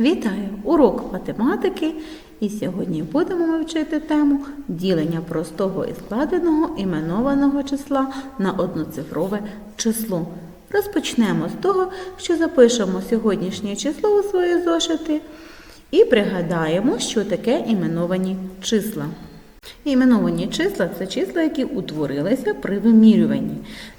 Вітаю! Урок математики. І сьогодні будемо ми тему ділення простого і складеного іменованого числа на одноцифрове число. Розпочнемо з того, що запишемо сьогоднішнє число у свої зошити і пригадаємо, що таке іменовані числа. Іменовані числа це числа, які утворилися при вимірюванні.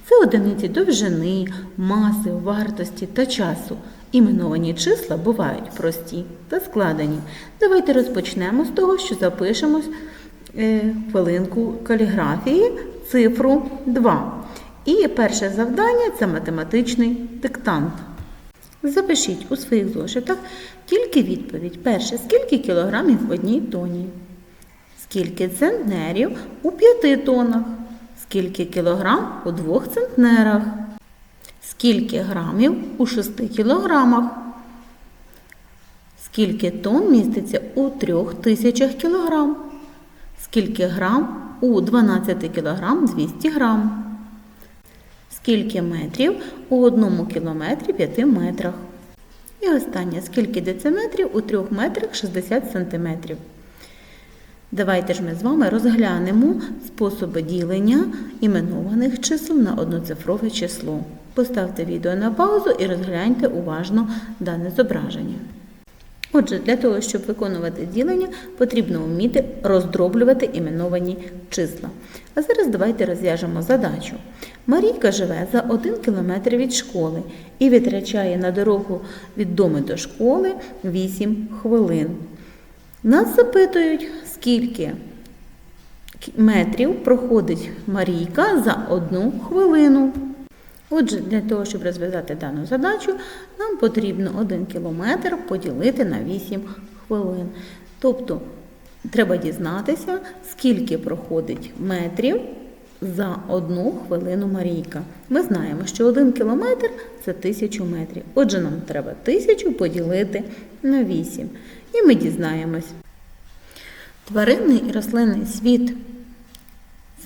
Це одиниці довжини, маси, вартості та часу. Іменовані числа бувають прості та складені. Давайте розпочнемо з того, що запишемо е, хвилинку каліграфії цифру 2. І перше завдання це математичний диктант. Запишіть у своїх зошитах тільки відповідь. Перше, скільки кілограмів в одній тоні? Скільки центнерів у п'яти тонах? Скільки кілограм у двох центнерах? Скільки грамів у 6 кілограмах? Скільки тонн міститься у 3000 кілограм? Скільки грам у 12 кілограм 200 грам? Скільки метрів у 1 кілометрі 5 метрах? І останнє, скільки дециметрів у 3 метрах 60 сантиметрів? Давайте ж ми з вами розглянемо способи ділення іменованих чисел на одноцифрове число. Поставте відео на паузу і розгляньте уважно дане зображення. Отже, для того, щоб виконувати ділення, потрібно вміти роздроблювати іменовані числа. А зараз давайте розв'яжемо задачу. Марійка живе за 1 кілометр від школи і витрачає на дорогу від дому до школи 8 хвилин. Нас запитують, скільки метрів проходить Марійка за одну хвилину. Отже, для того, щоб розв'язати дану задачу, нам потрібно 1 кілометр поділити на 8 хвилин. Тобто, треба дізнатися, скільки проходить метрів за одну хвилину Марійка. Ми знаємо, що 1 кілометр це 1000 метрів. Отже, нам треба 1000 поділити на 8. І ми дізнаємось. Тваринний і рослинний світ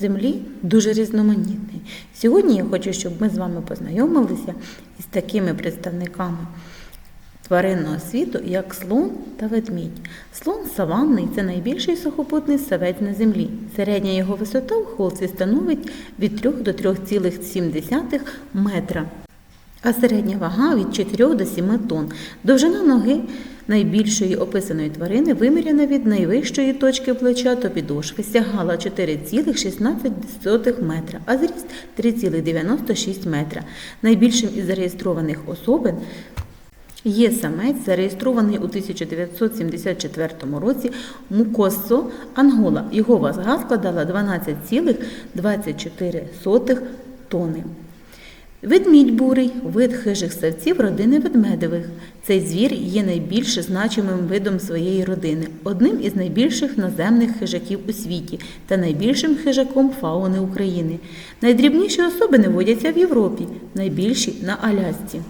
Землі дуже різноманітний. Сьогодні я хочу, щоб ми з вами познайомилися із такими представниками тваринного світу, як слон та ведмідь. Слон саванний це найбільший сухопутний савець на землі. Середня його висота в холці становить від 3 до 3,7 метра. А середня вага від 4 до 7 тонн. Довжина ноги найбільшої описаної тварини виміряна від найвищої точки плеча до підошви сягала 4,16 метра, а зріст 3,96 метра. Найбільшим із зареєстрованих особин Є самець, зареєстрований у 1974 році Мукоссо, Ангола. Його вага складала 12,24 тони. Ведмідь бурий вид хижих савців родини ведмедевих. Цей звір є найбільш значимим видом своєї родини, одним із найбільших наземних хижаків у світі та найбільшим хижаком фауни України. Найдрібніші особини водяться в Європі, найбільші на Алясці.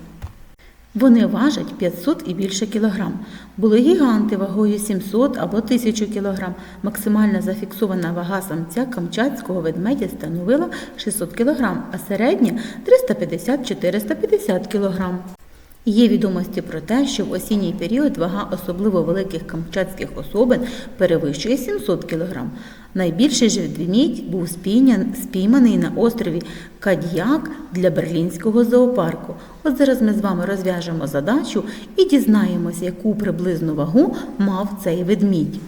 Вони важать 500 і більше кілограм. Були гіганти вагою 700 або 1000 кілограм. Максимальна зафіксована вага самця камчатського ведмедя становила 600 кілограм, а середня 350-450 кілограм. Є відомості про те, що в осінній період вага особливо великих камчатських особин перевищує 700 кг. Найбільший же ведмідь був спійманий на острові Кадьяк для берлінського зоопарку. От зараз ми з вами розв'яжемо задачу і дізнаємося, яку приблизну вагу мав цей ведмідь.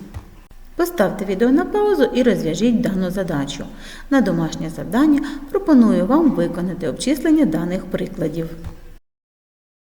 Поставте відео на паузу і розв'яжіть дану задачу. На домашнє завдання пропоную вам виконати обчислення даних прикладів.